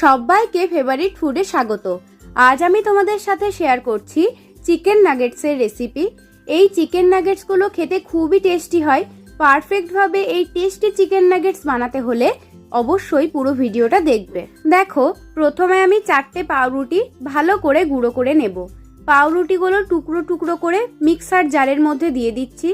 সবাইকে ফেভারিট ফুডে স্বাগত। আজ আমি তোমাদের সাথে শেয়ার করছি চিকেন নাগেটসের রেসিপি এই চিকেন নাগেটসগুলো খেতে খুবই টেস্টি হয়। পারফেক্টভাবে এই টেস্টি চিকেন নাগেটস বানাতে হলে অবশ্যই পুরো ভিডিওটা দেখবে। দেখো, প্রথমে আমি চারটে পাউরুটি ভালো করে গুঁড়ো করে নেব। পাউরুটিগুলো টুকরো টুকরো করে মিক্সার জারের মধ্যে দিয়ে দিচ্ছি।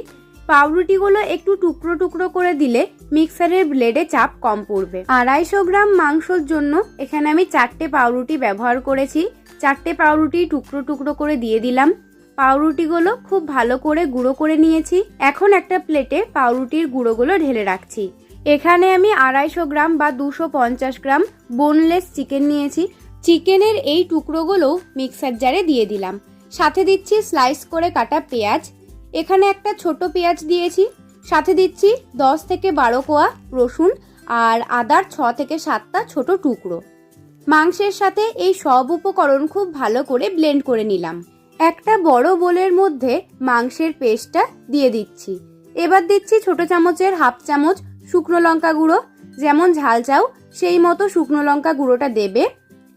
পাউরুটিগুলো একটু টুকরো টুকরো করে দিলে মিক্সারের ব্লেডে চাপ কম পড়বে। আড়াইশো গ্রাম মাংসর জন্য এখানে আমি চারটে পাউরুটি ব্যবহার করেছি। চারটে পাউরুটি টুকরো টুকরো করে দিয়ে দিলাম। পাউরুটিগুলো খুব ভালো করে গুঁড়ো করে নিয়েছি। এখন একটা প্লেটে পাউরুটির গুঁড়োগুলো ঢেলে রাখছি। এখানে আমি আড়াইশো গ্রাম বা দুশো পঞ্চাশ গ্রাম বোনলেস চিকেন নিয়েছি। চিকেনের এই টুকরোগুলো মিক্সার জারে দিয়ে দিলাম। সাথে দিচ্ছি স্লাইস করে কাটা পেঁয়াজ। এখানে একটা ছোট পেঁয়াজ দিয়েছি, সাথে দিচ্ছি দশ থেকে বারো কোয়া রসুন আর আদার ছ থেকে সাতটা ছোট টুকরো। মাংসের সাথে এই সব উপকরণ খুব ভালো করে ব্লেন্ড করে নিলাম। একটা বড় বোলের মধ্যে মাংসের পেস্টটা দিয়ে দিচ্ছি। এবার দিচ্ছি ছোট চামচের হাফ চামচ শুকনো লঙ্কা গুঁড়ো, যেমন ঝাল চাও সেই মতো শুকনো লঙ্কা গুঁড়োটা দেবে।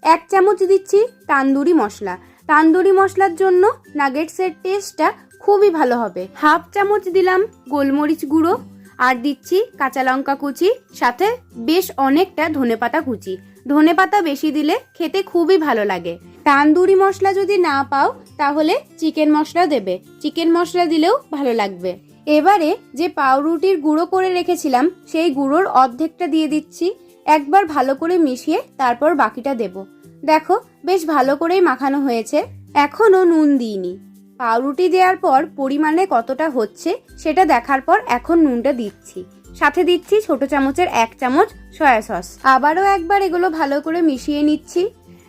এক চামচ দিচ্ছি তান্দুরি মশলা। তান্দুরি মশলার জন্য নাগেটসের টেস্টটা খুবই ভালো হবে। হাফ চামচ দিলাম গোলমরিচ গুঁড়ো আর দিচ্ছি কাঁচা লঙ্কা কুচি, সাথে বেশ অনেকটা ধনেপাতা কুচি। ধনেপাতা বেশি দিলে খেতে খুবই ভালো লাগে। তান্দুরি মশলা যদি না পাও, তাহলে চিকেন মশলা দেবে। চিকেন মশলা দিলেও ভালো লাগবে। এবারে যে পাউরুটির গুঁড়ো করে রেখেছিলাম, সেই গুঁড়োর অর্ধেকটা দিয়ে দিচ্ছি। একবার ভালো করে মিশিয়ে তারপর বাকিটা দেব। দেখো, বেশ ভালো করেই মাখানো হয়েছে। এখনও নুন দিইনি। পাউরুটি দেওয়ার পর পরিমাণে কতটা হচ্ছে সেটা দেখার পর এখন নুনটা দিচ্ছি। সাথে দিচ্ছি ছোট চামচের এক চামচ সয়া সস। আবারও একবার এগুলো ভালো করে মিশিয়ে নিচ্ছি।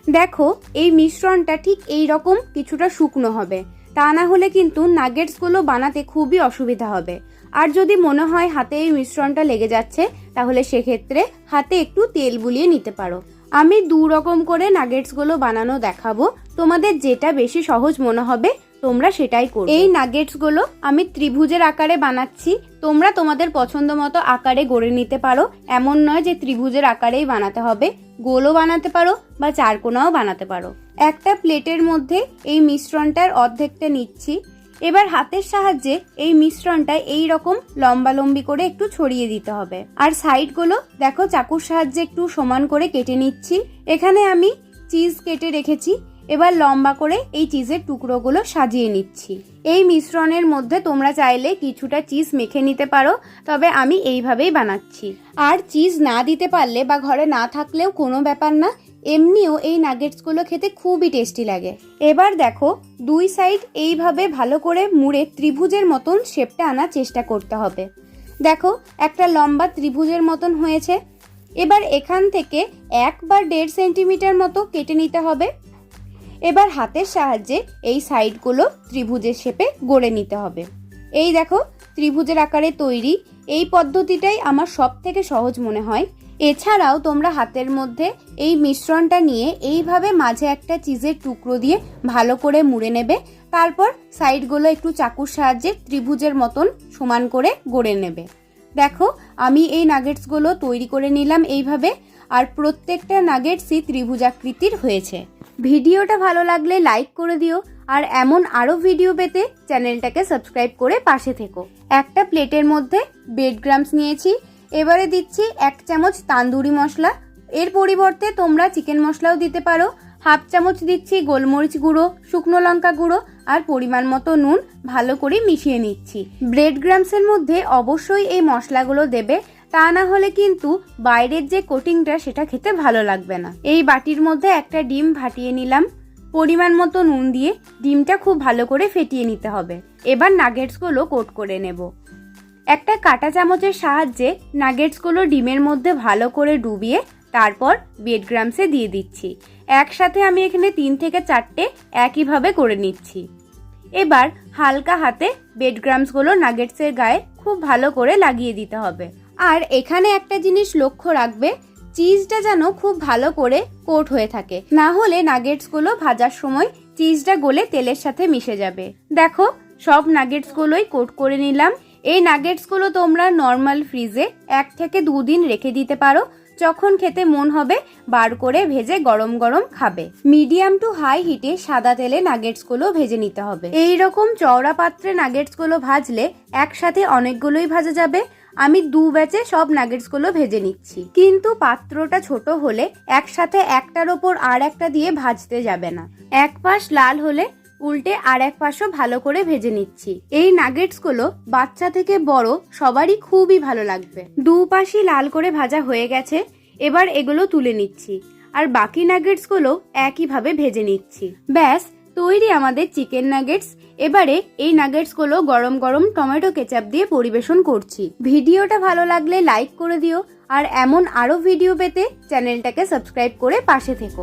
দেখো, এই মিশ্রণটা ঠিক এই রকম কিছুটা শুকনো হবে। তা না হলে কিন্তু নাগেটসগুলো বানাতে খুবই অসুবিধা হবে। আর যদি মনে হয় হাতে এই মিশ্রণটা লেগে যাচ্ছে, তাহলে সেক্ষেত্রে হাতে একটু তেল বুলিয়ে নিতে পারো। আমি দু রকম করে নাগেটসগুলো বানানো দেখাবো। তোমাদের যেটা বেশি সহজ মনে হবে তোমরা সেটাই করো এই নাগেটসগুলো আমি ত্রিভুজের আকারে বানাচ্ছি। তোমরা তোমাদের পছন্দ মতো আকারে গড়ে নিতে পারো। এমন নয় যে ত্রিভুজের আকারেই বানাতে হবে। গোলও বানাতে পারো বা চারকোনাও বানাতে পারো। একটা প্লেটের মধ্যে এই মিশ্রণটার অর্ধেকটা নিচ্ছি। এবার হাতের সাহায্যে এই মিশ্রণটা এই রকম লম্বা লম্বি করে একটু ছড়িয়ে দিতে হবে। আর সাইডগুলো দেখো চাকুর সাহায্যে একটু সমান করে কেটে নিচ্ছি। এখানে আমি চিজ কেটে রেখেছি। এবার লম্বা করে এই চিজের টুকরোগুলো সাজিয়ে নিচ্ছি। এই মিশ্রণের মধ্যে তোমরা চাইলে কিছুটা চিজ মেখে নিতে পারো, তবে আমি এইভাবেই বানাচ্ছি। আর চিজ না দিতে পারলে বা ঘরে না থাকলেও কোনো ব্যাপার না, এমনিও এই নাগেটসগুলো খেতে খুবই টেস্টি লাগে। এবার দেখো, দুই সাইড এইভাবে ভালো করে মুড়ে ত্রিভুজের মতন শেপটা আনার চেষ্টা করতে হবে। দেখো, একটা লম্বা ত্রিভুজের মতন হয়েছে। এবার এখান থেকে এক বা দেড় সেন্টিমিটার মতো কেটে নিতে হবে। এবার হাতের সাহায্যে এই সাইডগুলো ত্রিভুজের শেপে গড়ে নিতে হবে। এই দেখো, ত্রিভুজের আকারে তৈরি এই পদ্ধতিটাই আমার সব থেকে সহজ মনে হয়। এছাড়াও তোমরা হাতের মধ্যে এই মিশ্রণটা নিয়ে এইভাবে মাঝে একটা চিজের টুকরো দিয়ে ভালো করে মুড়ে নেবে। তারপর সাইডগুলো একটু চাকুর সাহায্যে ত্রিভুজের মতন সমান করে গড়ে নেবে। দেখো, আমি এই নাগেটসগুলো তৈরি করে নিলাম এইভাবে। আর প্রত্যেকটা নাগেটসই ত্রিভুজাকৃতির হয়েছে। ভিডিওটা ভালো লাগলে লাইক করে দিও আর এমন আরও ভিডিও পেতে চ্যানেলটাকে সাবস্ক্রাইব করে পাশে থেকো। একটা প্লেটের মধ্যে বেড গ্রামস নিয়েছি, এবারে দিচ্ছি এক চামচ তান্দুরি মশলা। এর পরিবর্তে তোমরা চিকেন মশলাও দিতে পারো। হাফ চামচ দিচ্ছি গোলমরিচ গুঁড়ো, শুকনো লঙ্কা গুঁড়ো আর পরিমাণ মতো নুন ভালো করে মিশিয়ে নিচ্ছি। ব্রেড গ্রামসের মধ্যে অবশ্যই এই মশলাগুলো দেবে তা না হলে কিন্তু বাইরের যে কোটিংটা সেটা খেতে ভালো লাগবে না। এই বাটির মধ্যে একটা ডিম ফাটিয়ে নিলাম। পরিমাণ মতো নুন দিয়ে ডিমটা খুব ভালো করে ফেটিয়ে নিতে হবে। এবার নাগেটসগুলো কোট করে নেব। একটা কাঁটা চামচের সাহায্যে নাগেটসগুলো ডিমের মধ্যে ভালো করে ডুবিয়ে তারপর বেড গ্রামসে দিয়ে দিচ্ছি। একসাথে আমি এখানে তিন থেকে চারটে একইভাবে করে নিচ্ছি। এবার হালকা হাতে বেড গ্রামসগুলো নাগেটসের গায়ে খুব ভালো করে লাগিয়ে দিতে হবে। আর এখানে একটা জিনিস লক্ষ্য রাখবে, চিজটা যেন খুব ভালো করে কোট হয়ে থাকে। না হলে নাগেটসগুলো ভাজার সময় চিজটা গলে তেলের সাথে মিশে যাবে। দেখো, সব নাগেটসগুলোই কোট করে নিলাম। এই নাগেটসগুলো তোমরা নর্মাল ফ্রিজে এক থেকে দুদিন রেখে দিতে পারো। যখন খেতে মন হবে, বার করে ভেজে গরম গরম খাবে। মিডিয়াম টু হাই হিটে সাদা তেলে নাগেটসগুলো ভেজে নিতে হবে। এই রকম চওড়া পাত্রে নাগেটসগুলো ভাজলে একসাথে অনেকগুলোই ভাজা যাবে। আমি দু ব্যাচে সব নাগেটসগুলো ভেজে নিচ্ছি। কিন্তু পাত্রটা ছোট হলে একসাথে একটার ওপর আর একটা দিয়ে ভাজতে যাবে না। এক পাশ লাল হলে উল্টে আর এক পাশও ভালো করে ভেজে নিচ্ছি। এই নাগেটসগুলো বাচ্চা থেকে বড় সবারই খুবই ভালো লাগবে। দু পাশই লাল করে ভাজা হয়ে গেছে, এবার এগুলো তুলে নিচ্ছি। আর বাকি নাগেটসগুলো একইভাবে ভেজে নিচ্ছি। ব্যাস, তৈরি আমাদের চিকেন নাগেটস। এবারে এই নাগেটসগুলো গরম গরম টমেটো কেচাপ দিয়ে পরিবেশন করছি। ভিডিওটা ভালো লাগলে লাইক করে দিও, আর এমন আরও ভিডিও পেতে চ্যানেলটাকে সাবস্ক্রাইব করে পাশে থেকো।